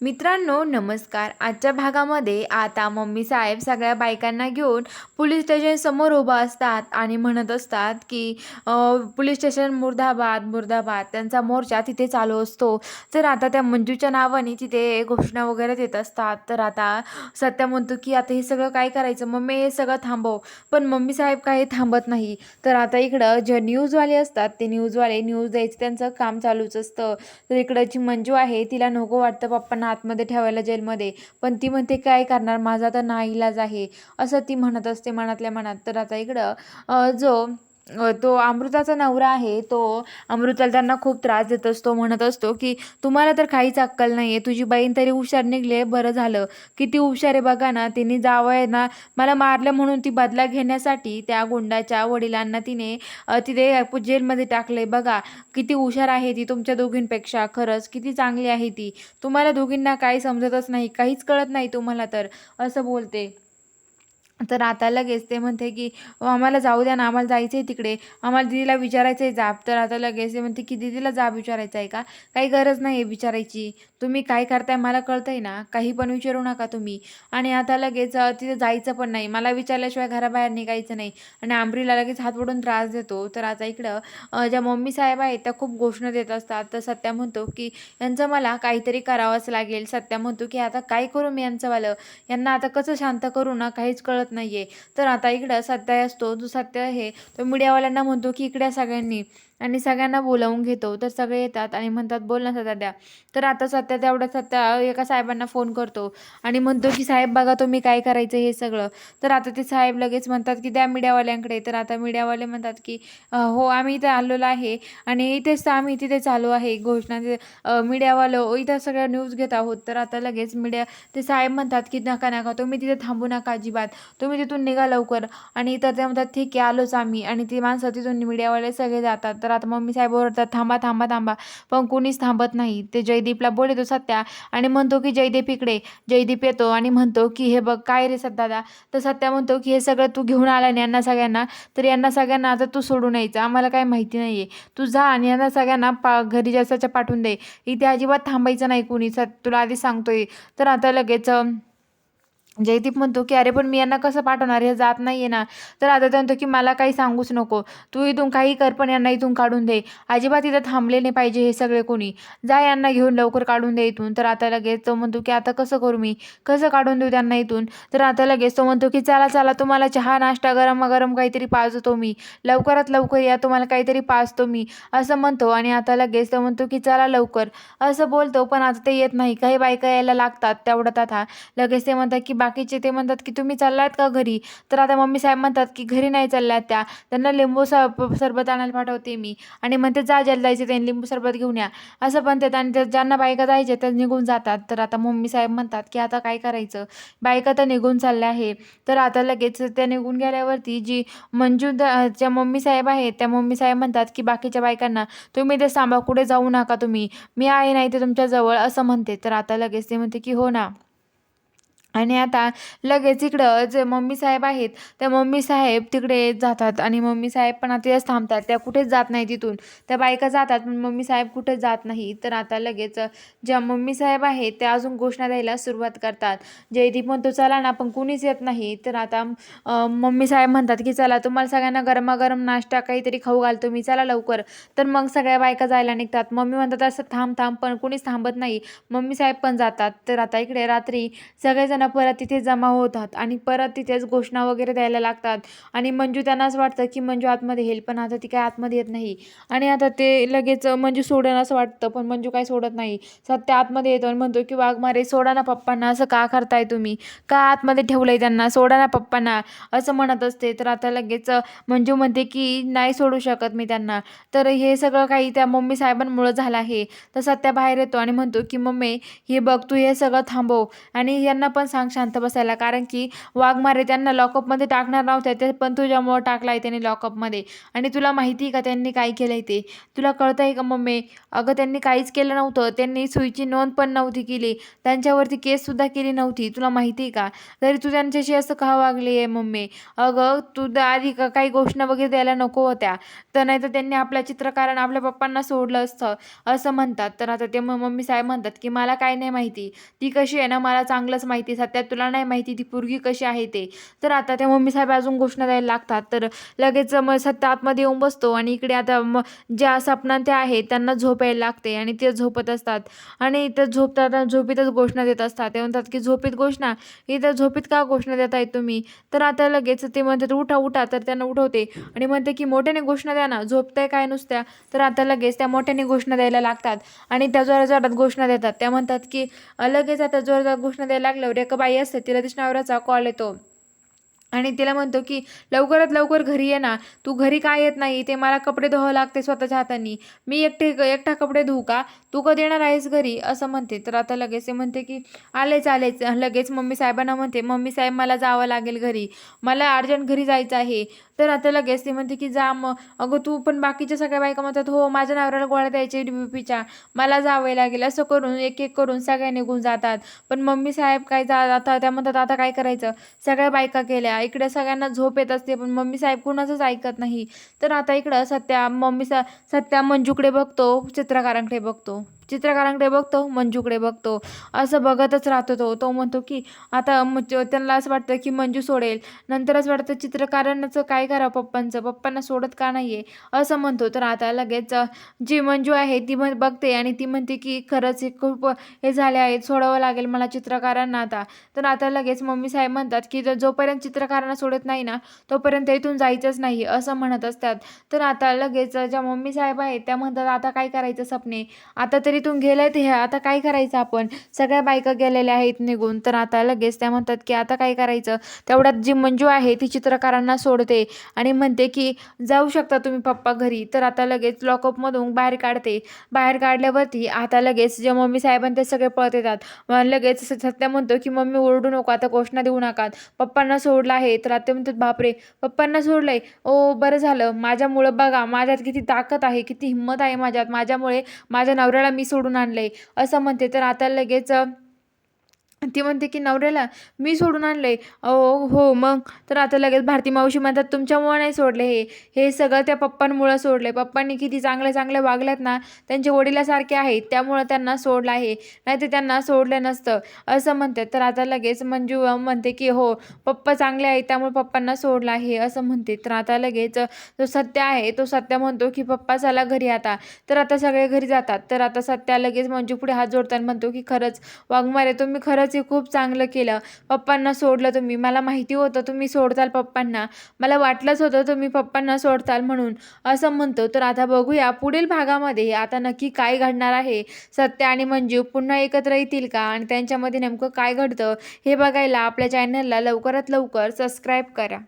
मित्रांनो नमस्कार. आजच्या भागामध्ये आता मम्मी साहेब सगळ्या बायकांना घेऊन पोलीस स्टेशन समोर उभा असतात आणि म्हणत असतात की पोलीस स्टेशन मुर्दाबाद मुर्दाबाद त्यांचा मोर्चा तिथे चालू असतो. तर आता त्या मंजूच्या नावाने तिथे घोषणा वगैरे देत असतात. तर आता सत्या म्हणतो की आता हे सगळं काय करायचं? मम्मी हे सगळं थांबव. पण मम्मी साहेब काही थांबत नाही. तर आता इकडं जे न्यूजवाले असतात ते न्यूजवाले न्यूज द्यायचं त्यांचं काम चालूच असतं. तर इकडं जी मंजू आहे तिला नको वाटतं पप्पांना आतमध्ये ठेवायला जेलमध्ये. पण ती म्हणते काय करणार? माझा तर नाईलाज आहे. असं ती म्हणत असते मनातल्या मनात. तर आता इकडं जो तो अमृताचा नवरा आहे तो अमृताला त्यांना खूप त्रास देत असतो म्हणत असतो की तुम्हाला तर काहीच अक्कल नाही आहे तुझी बहीण तरी हुशार निघले बरं झालं. किती हुशार आहे बघा ना तिने जावं आहे ना मला मारलं म्हणून ती बदला घेण्यासाठी त्या गुंडाच्या वडिलांना तिने तिथे जेलमध्ये टाकले बघा किती हुशार आहे ती तुमच्या दोघींपेक्षा खरंच किती चांगली आहे ती. तुम्हाला दोघींना काही समजतच नाही काहीच कळत नाही तुम्हाला तर असं बोलते. तर आता लगेच ते म्हणते की आम्हाला जाऊ द्या ना आम्हाला जायचं आहे तिकडे. आम्हाला दिदीला विचारायचं आहे जाब. तर आता लगेच ते म्हणते की दिदीला जाब विचारायचं आहे का? काही गरज नाही आहे विचारायची. तुम्ही काय करताय मला कळतं आहे ना. काही पण विचारू नका तुम्ही. आणि आता लगेच तिथे जायचं पण नाही. मला विचारल्याशिवाय घराबाहेर निघायचं नाही. आणि आंबरीला लगेच हात वडून त्रास देतो. तर आता इकडं ज्या मम्मी साहेब आहेत त्या खूप घोषणा देत असतात. तर सत्या म्हणतो की यांचं मला काहीतरी करावंच लागेल. सत्या म्हणतो की आता काय करू मी यांचंवालं? यांना आता कसं शांत करू ना? काहीच कळत नाहीये. तर आता इकडं सत्या असतो. जो सत्य आहे तो मीडियावाल्यांना म्हणतो की इकड्या सगळ्यांनी. आणि सगळ्यांना बोलावून घेतो. तर सगळे येतात आणि म्हणतात बोल ना सत्या तर आता सत्या तेवढ्या सत्या एका साहेबांना फोन करतो आणि म्हणतो की साहेब बघा तुम्ही काय करायचं हे सगळं. तर आता ते साहेब लगेच म्हणतात की द्या मीडियावाल्यांकडे. तर आता मीडियावाले म्हणतात की हो आम्ही इथे आलेलो आहे आणि इथेच आम्ही तिथे चालू आहे घोषणा ते मीडियावालं. इथं सगळ्या न्यूज घेत आहोत. तर आता लगेच मीडिया ते साहेब म्हणतात की नका नका तुम्ही तिथे थांबू नका अजिबात. तुम्ही तिथून निघा लवकर. आणि तर ते म्हणतात ठीक आहे आलोच आम्ही. आणि ती माणसं तिथून मीडियावाले सगळे जातात. तर आता मम्मी साहेब ओरडतात थांबा थांबा थांबा. पण कोणीच थांबत नाही. ते जयदीपला बोलतो सत्या आणि म्हणतो की जयदीप इकडे जयदीप येतो. आणि म्हणतो की हे बघ काय रे सत्यादा तर सत्या म्हणतो की हे सगळं तू घेऊन आला आणि यांना सगळ्यांना तर यांना सगळ्यांना आता तू सोडून यायचं. आम्हाला काय माहिती नाही आहे तू जा आणि यांना सगळ्यांना पा घरी जास्ताच्या पाठवून दे. इथे अजिबात थांबायचं नाही कुणी. स तुला आधी सांगतोय. तर आता लगेच म्हणजे जयदीप म्हणतो की अरे पण मी यांना कसं पाठवणार? हे जात नाही आहे ना. तर आता म्हणतो की मला काही सांगूच नको. तू इथून काही कर पण यांना इथून काढून दे. अजिबात इथं थांबले नाही पाहिजे हे सगळे कोणी. जा यांना घेऊन लवकर काढून दे इथून. तर आता लगेच तो म्हणतो की आता कसं करू मी? कसं काढून देऊ त्यांना इथून? तर आता लगेच तो म्हणतो की चला चला तुम्हाला चहा नाश्ता गरम गरम काहीतरी पाजतो मी. लवकरात लवकर या तुम्हाला काहीतरी पाजतो मी. असं म्हणतो आणि आता लगेच तो म्हणतो की चला लवकर. असं बोलतो पण आता ते येत नाही. काही बायका यायला लागतात तेवढ्यात आता लगेच ते म्हणतात की बाकीचे ते म्हणतात की तुम्ही चाललात का घरी? तर आता मम्मी साहेब म्हणतात की घरी नाही चालल्यात त्या. त्यांना लिंबू स सरबत आणायला पाठवते मी. आणि म्हणते जा ज्याला जायचे त्यांनी लिंबू सरबत घेऊन या. असं म्हणतात आणि ज्यांना बायका जायचे त्या निघून जातात. तर आता मम्मी साहेब म्हणतात की आता काय करायचं? बायका तर निघून चालल्या आहे तर आता लगेच त्या निघून गेल्यावरती जी मंजू ज्या मम्मी साहेब आहेत त्या मम्मी साहेब म्हणतात की बाकीच्या बायकांना तुम्ही ते सांभाळ कुठे जाऊ नका तुम्ही. मी आहे नाही ते तुमच्याजवळ असं म्हणते. तर आता लगेच ते म्हणते की हो ना. आणि आता लगेच इकडं जे मम्मी साहेब आहेत त्या मम्मी साहेब तिकडे जातात आणि मम्मी साहेब पण आता थांबतात त्या कुठेच जात नाही तिथून. त्या बायका जातात पण मम्मी साहेब कुठेच जात नाही. तर आता लगेच ज्या मम्मी साहेब आहेत त्या अजून घोषणा द्यायला सुरुवात करतात. जयदीप म्हणतो चला ना पण कुणीच येत नाही. तर आता मम्मी साहेब म्हणतात की चला तुम्हाला सगळ्यांना गरमागरम नाश्ता काहीतरी खाऊ घालतो मी चला लवकर. तर मग सगळ्या बायका जायला निघतात. मम्मी म्हणतात असं थांब थांब पण कुणीच थांबत नाही. मम्मी साहेब पण जातात. तर आता इकडे रात्री सगळेजण परत तिथे जमा होतात आणि परत तिथेच घोषणा वगैरे द्यायला लागतात. आणि मंजू त्यांना असं वाटतं की मंजू आतमध्ये येईल पण आता ती काय आतमध्ये येत नाही. आणि आता ते लगेच मंजू सोडेन असं वाटतं पण मंजू काय सोडत नाही. सत्य आतमध्ये येतो आणि म्हणतो की वाघमारे सोडा ना पप्पांना असं का करताय तुम्ही? का आतमध्ये ठेवलंय त्यांना? सोडा ना पप्पांना. असं म्हणत असते. तर आता लगेच मंजू म्हणते की नाही सोडू शकत मी त्यांना. तर हे सगळं काही त्या मम्मी साहेबांमुळं झालं आहे. तर सत्या बाहेर येतो आणि म्हणतो की मम्मी हे बघ तू हे सगळं थांबव. आणि यांना पण पण सांग शांत बसायला. कारण की वाघमारे त्यांना लॉकअपमध्ये टाकणार नव्हते. ते पण तुझ्यामुळं टाकला आहे त्यांनी लॉकअपमध्ये आणि तुला माहिती आहे का त्यांनी काय केलं आहे ते? तुला कळतं आहे का मम्मी? अगं त्यांनी काहीच केलं नव्हतं. त्यांनी सुईची नोंद पण नव्हती केली. त्यांच्यावरती केससुद्धा केली नव्हती. तुला माहिती आहे का? तरी तू त्यांच्याशी असं का वागली आहे मम्मी? अगं तू द- आधी का काही घोषणा वगैरे द्यायला नको होत्या. तर नाही तर त्यांनी आपल्या चित्रकारण आपल्या पप्पांना सोडलं असतं. असं म्हणतात. तर आता ते मम्मी साहेब म्हणतात की मला काय नाही माहिती. ती कशी आहे ना? मला चांगलंच माहिती सध्या तुला नाही माहिती ती पोरगी कशी आहे ते. तर आता त्या मम्मी साहेब अजून घोषणा द्यायला लागतात. तर लगेच मग सत्ता आतमध्ये येऊन बसतो आणि इकडे आता मग ज्या सपना त्या आहेत त्यांना झोप यायला लागते आणि ते झोपत असतात. आणि इथं झोपतात झोपेतच घोषणा देत असतात. ते म्हणतात की झोपेत घोषणा? इथं झोपेत का घोषणा देताय तुम्ही? तर आता लगेच ते म्हणतात उठा उठा. तर त्यांना उठवते आणि म्हणते की मोठ्याने घोषणा द्या ना झोपताय काय नुसत्या? तर आता लगेच त्या मोठ्याने घोषणा द्यायला लागतात आणि त्या जोरात जोरात घोषणा देतात. त्या म्हणतात की लगेच आता जोरात घोषणा द्यायला लागल्यावर एक बाई असते तिला तिच्या नवऱ्याचा कॉल येतो. आणि तिला म्हणतो की लवकरात लवकर घरी ये ना. तू घरी काय येत नाही? ते मला कपडे धुवावं लागते स्वतःच्या हाताने. मी एकटे एकटा कपडे धुऊ का? तू कधी येणार आहेस घरी? असं म्हणते. तर आता लगेच ते म्हणते की आलेच आलेच. लगेच मम्मी साहेबांना म्हणते मम्मी साहेब मला जावं लागेल घरी. मला अर्जंट घरी जायचं आहे. तर आता लगेच ते म्हणते की जा मग. अगं तू पण बाकीच्या सगळ्या बायका म्हणतात हो माझ्या नवऱ्याला गोळ्या द्यायचे डीपीच्या मला जावं लागेल. असं करून एक एक करून सगळ्या निघून जातात. पण मम्मी साहेब काय जा आता त्या म्हणतात आता काय करायचं? सगळ्या बायका केल्या. इकडे सगळ्यांना झोप येत असते पण मम्मी साहेब कुणाचंच ऐकत नाही. तर आता इकडं सत्या मम्मी सा सत्या मंजूकडे बघतो चित्रकारांकडे बघतो. चित्रकारांकडे बघतो मंजूकडे बघतो असं बघतच राहतो तो. तो म्हणतो की आता त्यांना असं वाटतं की मंजू सोडेल. नंतरच वाटतं चित्रकारांचं काय करा पप्पांचं? पप्पांना सोडत का नाही आहे असं म्हणतो. तर आता लगेच जी मंजू आहे ती म्हण बघते आणि ती म्हणते की खरंच हे खूप हे झाले आहेत सोडावं लागेल मला चित्रकारांना आता. तर आता लगेच मम्मी साहेब म्हणतात की जर जोपर्यंत चित्रकारांना सोडत नाही ना तोपर्यंत इथून जायचंच नाही असं म्हणत असतात. तर आता लगेच ज्या मम्मी साहेब आहेत त्या म्हणतात आता काय करायचं सपने? आता तरी इथून गेलं ते आता काय करायचं आपण? सगळ्या बायका गेलेल्या आहेत निघून तर आता लगेच त्या म्हणतात की आता काय करायचं? तेवढ्यात जी मंजू आहे ती चित्रकारांना सोडते आणि म्हणते की जाऊ शकता तुम्ही पप्पा घरी. तर आता लगेच लॉकअपमधून बाहेर काढते. बाहेर काढल्यावरती आता लगेच जे मम्मी साहेबां ते सगळे पळत येतात. मग लगेच सत्या म्हणतो की मम्मी ओरडू नको आता घोषणा देऊ नका. पप्पांना सोडलं आहे. तर आता म्हणतात बापरे पप्पांना सोडलंय? ओ बरं झालं. माझ्यामुळं बघा माझ्यात किती ताकद आहे किती हिंमत आहे माझ्यात. माझ्यामुळे माझ्या नवऱ्याला मी सोडून आणलंय असं म्हणते. तर आता लगेच ती म्हणते की नवऱ्याला मी सोडून आणलं आहे अहो हो मग? तर आता लगेच भारती मावशी म्हणतात तुमच्यामुळं नाही सोडले हे. हे सगळं त्या पप्पांमुळं सोडलं आहे पप्पांनी किती चांगले चांगले वागल्यात ना त्यांचे वडिलासारखे आहेत. त्यामुळं त्यांना सोडलं आहे. नाही तर त्यांना सोडलं नसतं. असं म्हणतात. तर आता लगेच मंजू म्हणते की हो पप्पा चांगले आहेत त्यामुळे पप्पांना सोडलं आहे. असं म्हणते. तर आता लगेच जो सत्य आहे तो सत्य म्हणतो की पप्पा चला घरी आता. तर आता सगळे घरी जातात. तर आता सत्या लगेच मंजू पुढे हात जोडताना म्हणतो की खरंच वाघमारे तुम्ही खरंच खरंच हे खूप चांगलं केलं. पप्पांना सोडलं तुम्ही. मला माहिती होतं तुम्ही सोडताल पप्पांना. मला वाटलंच होतं तुम्ही पप्पांना सोडताल म्हणून. असं म्हणतो. तर आता बघूया पुढील भागामध्ये आता नक्की काय घडणार आहे. सत्य आणि मंजू पुन्हा एकत्र येतील का? आणि त्यांच्यामध्ये नेमकं काय घडतं हे बघायला आपल्या चॅनलला लवकरात लवकर सबस्क्राईब करा.